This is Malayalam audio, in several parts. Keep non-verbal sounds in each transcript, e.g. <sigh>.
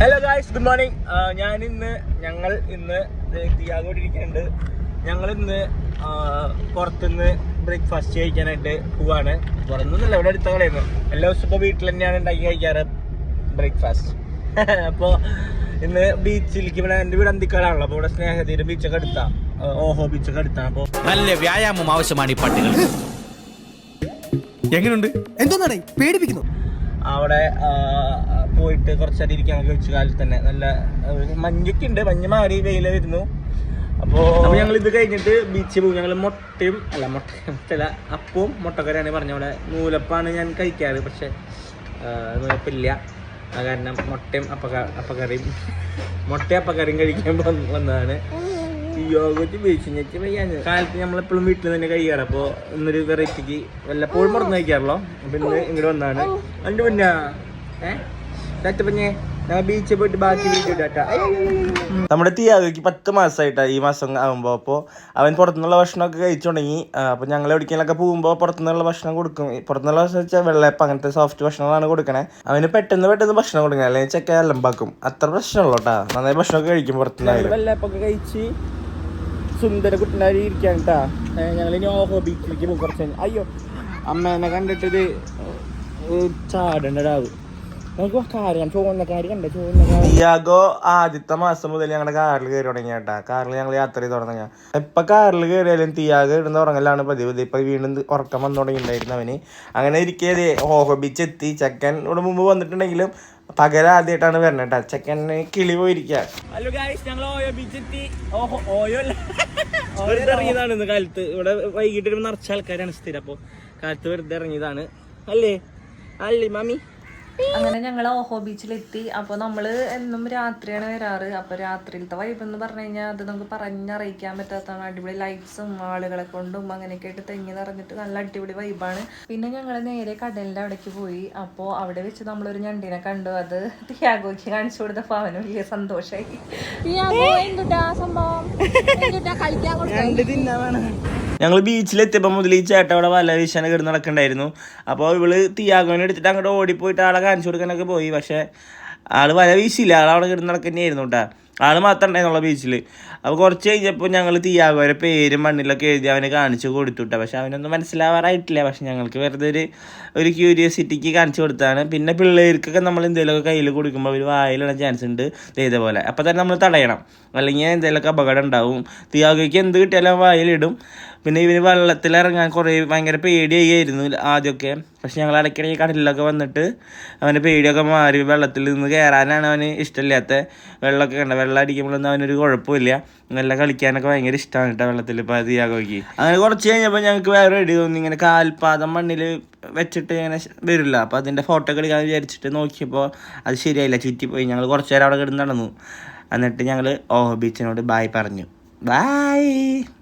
ഹലോ ഗായ്സ് ഗുഡ് മോർണിംഗ് ഞാൻ ഇന്ന് ഞങ്ങൾ ഇന്ന് തിയാകോട്ടിരിക്കുന്നുണ്ട് ഞങ്ങൾ ഇന്ന് പുറത്തുനിന്ന് ബ്രേക്ക്ഫാസ്റ്റ് കഴിക്കാനായിട്ട് പോവാണ്. പുറത്തുനിന്നല്ല ഇവിടെ അടുത്ത കളയുന്നു എല്ലാ ദിവസവും ഇപ്പോൾ വീട്ടിൽ തന്നെയാണ് ഉണ്ടാക്കി കഴിക്കാറ് ബ്രേക്ക്ഫാസ്റ്റ്. <laughs> അപ്പോൾ ഇന്ന് ബീച്ചിലേക്ക് ഇവിടെ എന്റെ വീട് അന്തിക്കാടാണല്ലോ. അപ്പോൾ ഇവിടെ സ്നേഹതീരം ബീച്ചൊക്കെ അടുത്താ. ഓഹോ ബീച്ചൊക്കെ അടുത്താണ് അപ്പോൾ നല്ല വ്യായാമം ആവശ്യമാണ് ഈ പട്ടികൾ എങ്ങനെയുണ്ട് എന്തോന്നാണ് പേടിപ്പിക്കുന്നു. അവിടെ പോയിട്ട് കുറച്ചേരം ഇരിക്കാനൊക്കെ വെച്ചു കാലത്ത് തന്നെ. നല്ല മഞ്ഞൊക്കെ ഉണ്ട് മഞ്ഞ് മാറി വെയില വരുന്നു. അപ്പോ അപ്പൊ ഞങ്ങൾ ഇത് കഴിഞ്ഞിട്ട് ബീച്ചിൽ പോകും ഞങ്ങൾ മുട്ടയും അല്ല മുട്ട ചില അപ്പവും മുട്ടക്കറിയാണ് പറഞ്ഞ അവിടെ നൂലപ്പാണ് ഞാൻ കഴിക്കാറ് പക്ഷെ നൂലപ്പില്ല. കാരണം മുട്ടയും അപ്പക്ക അപ്പക്കറിയും മുട്ടയും അപ്പക്കറിയും കഴിക്കാൻ വന്ന് വന്നതാണ്. യോഗച്ച് ബീച്ചിഞ്ഞിട്ട് വയ്യാഞ്ഞ്. കാലത്ത് നമ്മളെപ്പോഴും വീട്ടിൽ തന്നെ കഴിക്കാറ് അപ്പോൾ ഇന്നൊരു വെറൈറ്റിക്ക് വല്ലപ്പോഴും പുറത്ത് കഴിക്കാറല്ലോ അപ്പം ഇന്ന് ഇങ്ങോട്ട് വന്നാണ് അതിന്റെ പിന്നെ ഏഹ്? പിന്നെ ഞാൻ ബീച്ചിൽ പോയിട്ട് ബാക്കി വീഡിയോ നമ്മുടെ തിയാഗയ്ക്ക് പത്ത് മാസമായിട്ടാ ഈ മാസം ആകുമ്പോൾ അപ്പോൾ അവൻ പുറത്തുനിന്നുള്ള ഭക്ഷണമൊക്കെ കഴിച്ചു തുടങ്ങി അപ്പോൾ ഞങ്ങൾ എവിടേക്കെങ്കിലൊക്കെ പോകുമ്പോൾ പുറത്തുനിന്നുള്ള ഭക്ഷണം കൊടുക്കും. പുറത്തുനിന്നുള്ള ഭക്ഷണം വെച്ചാൽ വെള്ളയപ്പം അങ്ങനത്തെ സോഫ്റ്റ് ഭക്ഷണങ്ങളാണ് കൊടുക്കണേ. അവന് പെട്ടെന്ന് പെട്ടെന്ന് ഭക്ഷണം കൊടുക്കണം. അല്ലെങ്കിൽ ചെക്ക അലമ്പാക്കും. അത്ര പ്രശ്നമുള്ളൂ കേട്ടാ നന്നായി ഭക്ഷണമൊക്കെ കഴിക്കും പുറത്തുനിന്ന് വെള്ളയപ്പൊക്കെ കഴിച്ച് സുന്ദര കുട്ടനാരി ഇരിക്കാൻ കേട്ടാ ഞങ്ങൾ ഇനി ഓഹോ ബീച്ചിലേക്ക് പോകും കുറച്ച് അയ്യോ അമ്മേനെ കണ്ടിട്ട് ഇത് ചാടണ്ടടാവ് ടിയാഗോ ആദ്യത്തെ മാസം മുതൽ ഞങ്ങളുടെ കാറിൽ കയറി തുടങ്ങി കേട്ടാ കാറിൽ ഞങ്ങൾ യാത്ര ചെയ്ത് തുടങ്ങിയ എപ്പൊ കാറിൽ കയറിയാലും തിയാഗ് ഇടുന്ന ഉറങ്ങലാണ് പതിവ്. ഇപ്പൊ വീണ്ടും ഉറക്കം വന്നു തുടങ്ങിയിട്ടുണ്ടായിരുന്നു അവന്. അങ്ങനെ ഇരിക്കേ ഓഹോ ബീച്ച് എത്തി. ചെക്കൻ ഇവിടെ മുമ്പ് വന്നിട്ടുണ്ടെങ്കിലും പകരം ആദ്യമായിട്ടാണ് വരണേ കേട്ടാ ചെക്കന് കിളി പോയിരിക്കുക ഹലോ ഗായ്സ് ഞങ്ങൾ ഓയോ ഓഹോ ഓയോ അല്ല വെറുതെ ഇറങ്ങിയതാണ് ഇന്ന് കാലത്ത്. ഇവിടെ വൈകിട്ട് വരുമ്പോൾ നിറച്ച ആൾക്കാരാണ് സ്ഥിരം. അപ്പോൾ കാലത്ത് വെറുതെ ഇറങ്ങിയതാണ്. അല്ലേ? അല്ലേ മാമി? അങ്ങനെ ഞങ്ങൾ ഓഹോ ബീച്ചിലെത്തി. അപ്പോൾ നമ്മൾ എന്നും രാത്രിയാണ് വരാറ്. അപ്പോൾ രാത്രിയിലത്തെ വൈബ് എന്ന് പറഞ്ഞു കഴിഞ്ഞാൽ അത് നമുക്ക് പറഞ്ഞറിയിക്കാൻ പറ്റാത്തതാണ്. അടിപൊളി ലൈറ്റ്സും ആളുകളെ കൊണ്ടും അങ്ങനെയൊക്കെ ആയിട്ട് തെങ്ങി നിറഞ്ഞിട്ട് നല്ല അടിപൊളി വൈബാണ് പിന്നെ ഞങ്ങൾ നേരെ കടലിന്റെ അവിടേക്ക് പോയി. അപ്പോൾ അവിടെ വെച്ച് നമ്മളൊരു ഞണ്ടിനെ കണ്ടു. അത് ത്യാഗോയ്ക്ക് കാണിച്ചു കൊടുത്തപ്പോൾ അവന് വലിയ സന്തോഷമായി ഞങ്ങൾ ബീച്ചിലെത്തിയപ്പോൾ മുതൽ ഈ ചേട്ട അവിടെ വല വീശാൻ കിടന്ന് നടക്കണ്ടായിരുന്നു. അപ്പോൾ ഇവൾ തിയാഗോനെ എടുത്തിട്ട് അങ്ങോട്ട് ഓടിപ്പോയിട്ട് ആളെ കാണിച്ചു കൊടുക്കാനൊക്കെ പോയി. പക്ഷേ ആൾ വല വീശില്ല ആൾ അവിടെ കിടന്ന് നടക്കുന്നതായിരുന്നു കേട്ടാ ആൾ മാത്രം ഉണ്ടായിരുന്നുള്ള ബീച്ചിൽ അപ്പോൾ കുറച്ച് കഴിഞ്ഞപ്പോൾ ഞങ്ങൾ തിയാഗോയുടെ പേരും മണ്ണിലൊക്കെ എഴുതി അവനെ കാണിച്ചു കൊടുത്തു കേട്ടോ പക്ഷെ അവനൊന്നും മനസ്സിലാവാറായിട്ടില്ല. പക്ഷെ ഞങ്ങൾക്ക് വെറുതെ ഒരു ഒരു ക്യൂരിയോസിറ്റിക്ക് കാണിച്ചു കൊടുത്താണ്. പിന്നെ പിള്ളേർക്കൊക്കെ നമ്മൾ എന്തെങ്കിലുമൊക്കെ കയ്യിൽ കൊടുക്കുമ്പോൾ അവർ വായിലുള്ള ചാൻസ് ഉണ്ട്. ഇതേപോലെ. അപ്പോൾ തന്നെ നമ്മൾ തടയണം. അല്ലെങ്കിൽ എന്തെങ്കിലുമൊക്കെ അപകടം ഉണ്ടാവും. തിയാഗോയ്ക്ക് എന്ത് കിട്ടിയാലും വായിലിടും. പിന്നെ ഇവന് വെള്ളത്തിലിറങ്ങാൻ കുറേ ഭയങ്കര പേടിയായിരുന്നു ആദ്യമൊക്കെ. പക്ഷെ ഞങ്ങൾ ഇടയ്ക്കിടയ്ക്ക് കടലിലൊക്കെ വന്നിട്ട് അവന്റെ പേടിയൊക്കെ മാറി വെള്ളത്തിൽ നിന്ന് കയറാനാണ് അവന് ഇഷ്ടമില്ലാത്ത വെള്ളമൊക്കെ കണ്ട വെള്ളം അടിക്കുമ്പോഴൊന്നും അവനൊരു കുഴപ്പമില്ല. നല്ല കളിക്കാനൊക്കെ ഭയങ്കര ഇഷ്ടമാണ് കേട്ടോ വെള്ളത്തിൽ ഇപ്പോൾ തിയാഗോയ്ക്ക് അങ്ങനെ കുറച്ച് കഴിഞ്ഞപ്പോൾ ഞങ്ങൾക്ക് വേറെ റെഡി തോന്നി. ഇങ്ങനെ കാൽപാദം മണ്ണിൽ വെച്ചിട്ട് ഇങ്ങനെ വരില്ല. അപ്പോൾ അതിന്റെ ഫോട്ടോ ഒക്കെ എടുക്കാൻ വിചാരിച്ചിട്ട് നോക്കിയപ്പോൾ അത് ശരിയായില്ല. ചുറ്റിപ്പോയി. ഞങ്ങൾ കുറച്ച് നേരം അവിടെ കിടന്ന് നടന്നു. എന്നിട്ട് ഞങ്ങൾ ഓഹോ ബീച്ചിനോട് ബായ് പറഞ്ഞു. ബായ്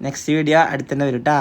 നെക്സ്റ്റ് വീഡിയോ അടുത്തന്നെ വരും കേട്ടാ